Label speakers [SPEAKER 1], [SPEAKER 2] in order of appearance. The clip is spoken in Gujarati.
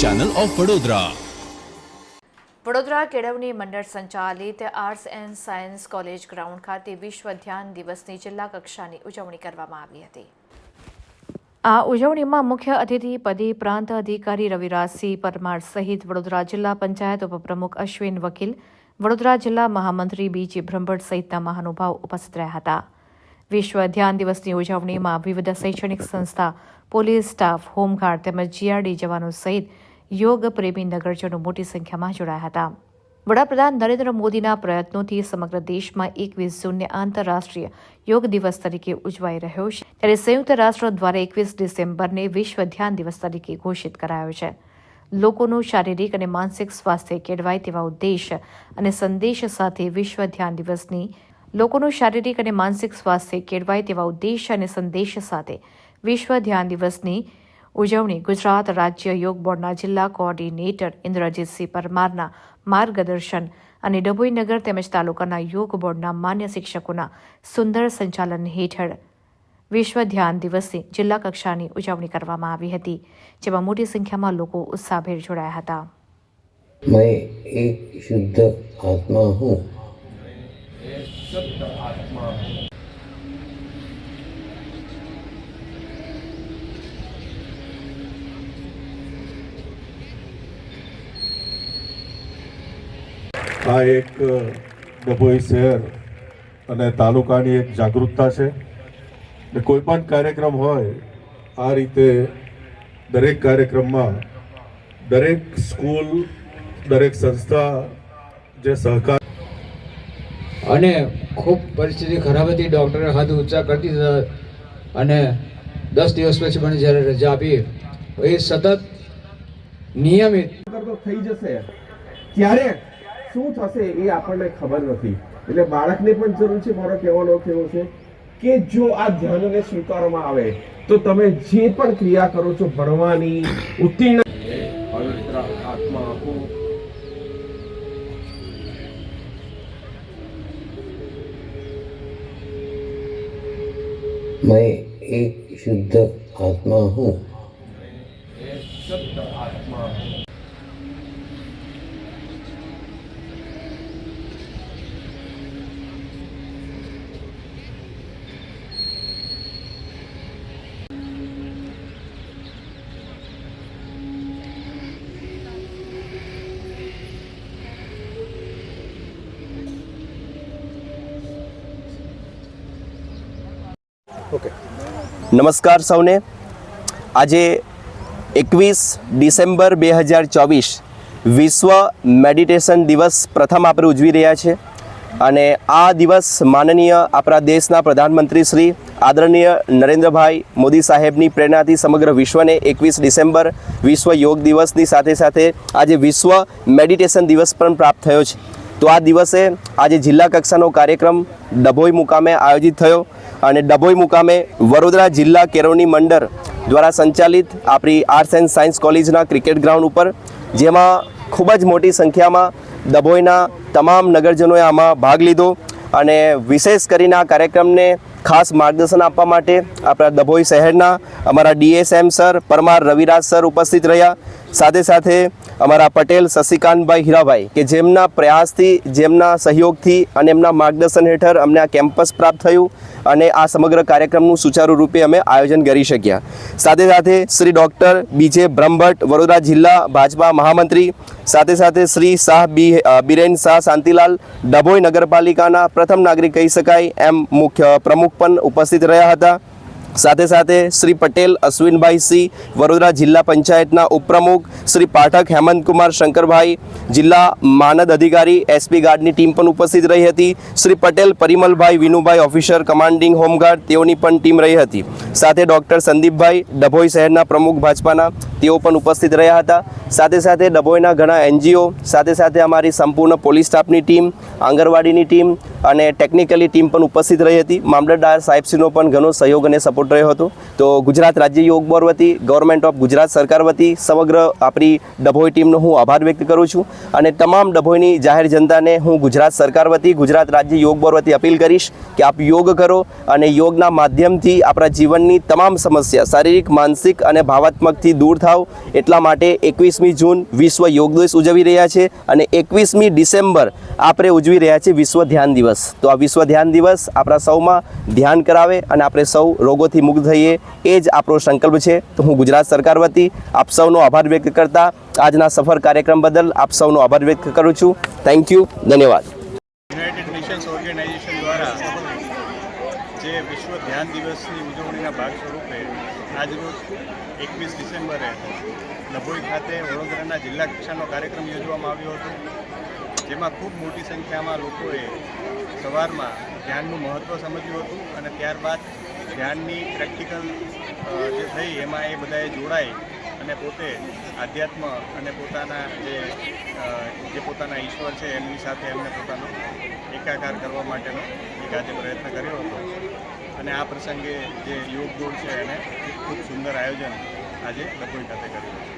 [SPEAKER 1] ચેનલ ઓફ વડોદરા
[SPEAKER 2] વડોદરા કેળવણી મંડળ સંચાલિત arts and science college ground ખાતે વિશ્વ ધ્યાન દિવસની જિલ્લા કક્ષાની ઉજવણી કરવામાં આવી હતી. આ ઉજવણીમાં મુખ્ય અતિથિ પદે પ્રાંત અધિકારી રવિરાજસિંહ પરમાર સહિત વડોદરા જિલ્લા પંચાયત ઉપપ્રમુખ અશ્વિન વકીલ, વડોદરા જિલ્લા મહામંત્રી બીજી બ્રહ્મભટ્ટ સહિતના મહાનુભાવ ઉપસ્થિત રહ્યા હતા. વિશ્વ ધ્યાન દિવસની ઉજવણીમાં વિવિધ શૈક્ષણિક સંસ્થા, પોલીસ સ્ટાફ, હોમગાર્ડ તેમજ જીઆરડી જવાનો સહિત યોગ પ્રેમી નગરજનો મોટી સંખ્યામાં જોડાયા હતા. વડાપ્રધાન નરેન્દ્ર મોદીના પ્રયત્નોથી સમગ્ર દેશમાં એકવીસ જૂનને આંતરરાષ્ટ્રીય યોગ દિવસ તરીકે ઉજવાઈ રહ્યો છે. ત્યારે સંયુક્ત રાષ્ટ્ર દ્વારા એકવીસ ડિસેમ્બરને વિશ્વ ધ્યાન દિવસ તરીકે ઘોષિત કરાયો છે. લોકોનું શારીરિક અને માનસિક સ્વાસ્થ્ય કેળવાય તેવા ઉદ્દેશ અને સંદેશ સાથે વિશ્વ ધ્યાન દિવસની લોકોનું શારીરિક અને માનસિક સ્વાસ્થ્ય કેળવાય તેવા ઉદ્દેશ અને સંદેશ સાથે વિશ્વ ધ્યાન દિવસની ઉજવણી ગુજરાત રાજ્ય યોગ બોર્ડના જિલ્લા કોઓર્ડિનેટર ઇન્દ્રજીતસિંહ પરમારના માર્ગદર્શન અને ડભોઈનગર તેમજ તાલુકાના યોગ બોર્ડના માન્ય શિક્ષકોના સુંદર સંચાલન હેઠળ વિશ્વ ધ્યાન દિવસે જિલ્લા કક્ષાની ઉજવણી કરવામાં આવી હતી, જેમાં મોટી સંખ્યામાં લોકો ઉત્સાહભેર જોડાયા હતા.
[SPEAKER 3] મેં એક શુદ્ધ આત્મા હું.
[SPEAKER 4] આ એક ડભોઈ શહેર અને તાલુકાની એક જાગૃતતા છે ને કોઈ પણ કાર્યક્રમ હોય આ રીતે દરેક કાર્યક્રમમાં દરેક સ્કૂલ દરેક સંસ્થા જે સહકાર
[SPEAKER 5] અને ખૂબ પરિસ્થિતિ ખરાબ હતી ડૉક્ટરે હાથ ઊંચા કરતી અને દસ દિવસ પછી મને જ્યારે રજા આપી એ સતત નિયમિત
[SPEAKER 6] થઈ જશે. ત્યારે શું થશે એ આપણને ખબર નથી એટલે બાળકને પણ જરૂર છે મારો કહેવાનો અર્થ એવો છે કે જો આ ધ્યાનને સ્વીકારવામાં આવે તો તમે જે પણ ક્રિયા કરો છો ભણવાની ઉત્તીર્ણ પવિત્ર આત્મા હું
[SPEAKER 3] मैं एक शुद्ध आत्मा हूँ
[SPEAKER 7] નમસ્કાર સૌને. આજે એકવીસ ડિસેમ્બર બે હજાર ચોવીસ વિશ્વ મેડિટેશન દિવસ પ્રથમ આપણે ઉજવી રહ્યા છે. અને આ દિવસ માનનીય આપણા દેશના પ્રધાનમંત્રી શ્રી આદરણીય નરેન્દ્રભાઈ મોદી સાહેબની પ્રેરણાથી સમગ્ર વિશ્વને એકવીસ ડિસેમ્બર વિશ્વ યોગ દિવસની સાથે સાથે આજે વિશ્વ મેડિટેશન દિવસ પણ પ્રાપ્ત થયો છે. તો આ દિવસે આજે જિલ્લા કક્ષાનો કાર્યક્રમ ડભોઈ મુકામે આયોજિત થયો. અને ડભોઈ મુકામે વડોદરા જિલ્લા કેરોની મંડળ દ્વારા સંચાલિત આપણી આર્ટ્સ એન્ડ સાયન્સ કોલેજના ક્રિકેટ ગ્રાઉન્ડ ઉપર, જેમાં ખૂબ જ મોટી સંખ્યામાં ડભોઈના તમામ નગરજનોએ આમાં ભાગ લીધો અને વિશેષ કરીને આ કાર્યક્રમને ખાસ માર્ગદર્શન આપવા માટે આપણા ડભોઈ શહેરના અમારા DSM sir, Parmar Raviraj sir ઉપસ્થિત રહ્યા. સાથે સાથે અમારા પટેલ શશિકાંતભાઈ હીરાભાઈ કે જેમના પ્રયાસથી, જેમના સહયોગથી અને એમના માર્ગદર્શન હેઠળ અમને આ કેમ્પસ પ્રાપ્ત થયું અને આ સમગ્ર કાર્યક્રમનું સુચારુ રૂપે અમે આયોજન કરી શક્યા. સાથે સાથે શ્રી ડૉક્ટર બીજે બ્રહ્મભટ્ટ, વડોદરા જિલ્લા ભાજપા મહામંત્રી, સાથે સાથે શ્રી શાહ બી બિરેન શાહ શાંતિલાલ, ડભોઈ નગરપાલિકાના પ્રથમ નાગરિક કહી શકાય એમ મુખ્ય, પ્રમુખ પણ ઉપસ્થિત રહ્યા હતા. સાથે સાથે શ્રી પટેલ, અશ્વિનભાઈ સિંહ વડોદરા જિલ્લા પંચાયતના ઉપપ્રમુખ શ્રી પાઠક હેમંતકુમાર શંકરભાઈ, જિલ્લા માનદ અધિકારી એસપી ગાર્ડની ટીમ પણ ઉપસ્થિત રહી હતી. Shri Patel, Parimalbhai, Vinubhai, officer, commanding home guard તેઓની પણ ટીમ રહી હતી. સાથે ડૉક્ટર સંદીપભાઈ, ડભોઈ શહેરના પ્રમુખ ભાજપાના તેઓ પણ ઉપસ્થિત રહ્યા હતા. સાથે સાથે ડભોઈના ઘણા એનજીઓ, સાથે સાથે અમારી સંપૂર્ણ પોલીસ સ્ટાફની ટીમ, આંગણવાડીની ટીમ અને ટેકનિકલી ટીમ પણ ઉપસ્થિત રહી હતી. મામલતદાર સાહેબશ્રીનો પણ ઘણો સહયોગ અને સપોર્ટ રહ્યો હતો. તો ગુજરાત રાજ્ય યોગ બોર્ડ વતી ગવર્મેન્ટ ઓફ ગુજરાત સરકાર વતી સમગ્ર આપણી ડભોઈ ટીમનો હું આભાર વ્યક્ત કરું છું. અને તમામ ડભોઈની જાહેર જનતાને હું ગુજરાત સરકાર વતી, ગુજરાત રાજ્ય યોગ બોર્ડ વતી અપીલ કરીશ કે આપ યોગ કરો અને યોગના માધ્યમથી આપણા જીવનની તમામ સમસ્યા શારીરિક, માનસિક અને ભાવાત્મકથી દૂર થાવ એટલા માટે એકવીસમી જૂન વિશ્વ યોગ દિવસ ઉજવી રહ્યા છે અને એકવીસમી ડિસેમ્બર આપણે ઉજવી રહ્યા છીએ વિશ્વ ધ્યાન દિવસ. તો આ વિશ્વ ધ્યાન દિવસ આપણા સૌમાં ધ્યાન કરાવે અને આપણે સૌ રોગોથી મુક્ત થઈએ એ જ આપણો સંકલ્પ છે. તો હું ગુજરાત સરકાર વતી આપ સૌનો આભાર વ્યક્ત કરતા આજના સફળ કાર્યક્રમ બદલ આપ સૌનો આભાર વ્યક્ત કરું છું. થેન્ક યુ ધન્યવાદ
[SPEAKER 1] યુનાઇટેડ નેશન્સ ઓર્ગેનાઇઝેશન દ્વારા જે વિશ્વ ધ્યાન દિવસની ઉજવણીના ભાગ સ્વરૂપે આજરોજ એકવીસ ડિસેમ્બરે ડભોઈ ખાતે વડોદરાના જિલ્લા કક્ષાનો કાર્યક્રમ યોજવામાં આવ્યો હતો, જેમાં ખૂબ મોટી સંખ્યામાં લોકોએ સવારમાં ધ્યાનનું મહત્ત્વ સમજ્યું હતું અને ત્યારબાદ ધ્યાનની પ્રેક્ટિકલ જે થઈ એમાં એ બધાએ જોડાઈ અને પોતે આધ્યાત્મ અને પોતાના જે જે પોતાના ઈશ્વર છે એમની સાથે એમને પોતાનો એકાકાર કરવા માટેનો એક આજે પ્રયત્ન કર્યો હતો. અને આ પ્રસંગે જે યોગ દોડ છે એને ખૂબ સુંદર આયોજન આજે ડભોઈ ખાતે કર્યું છે.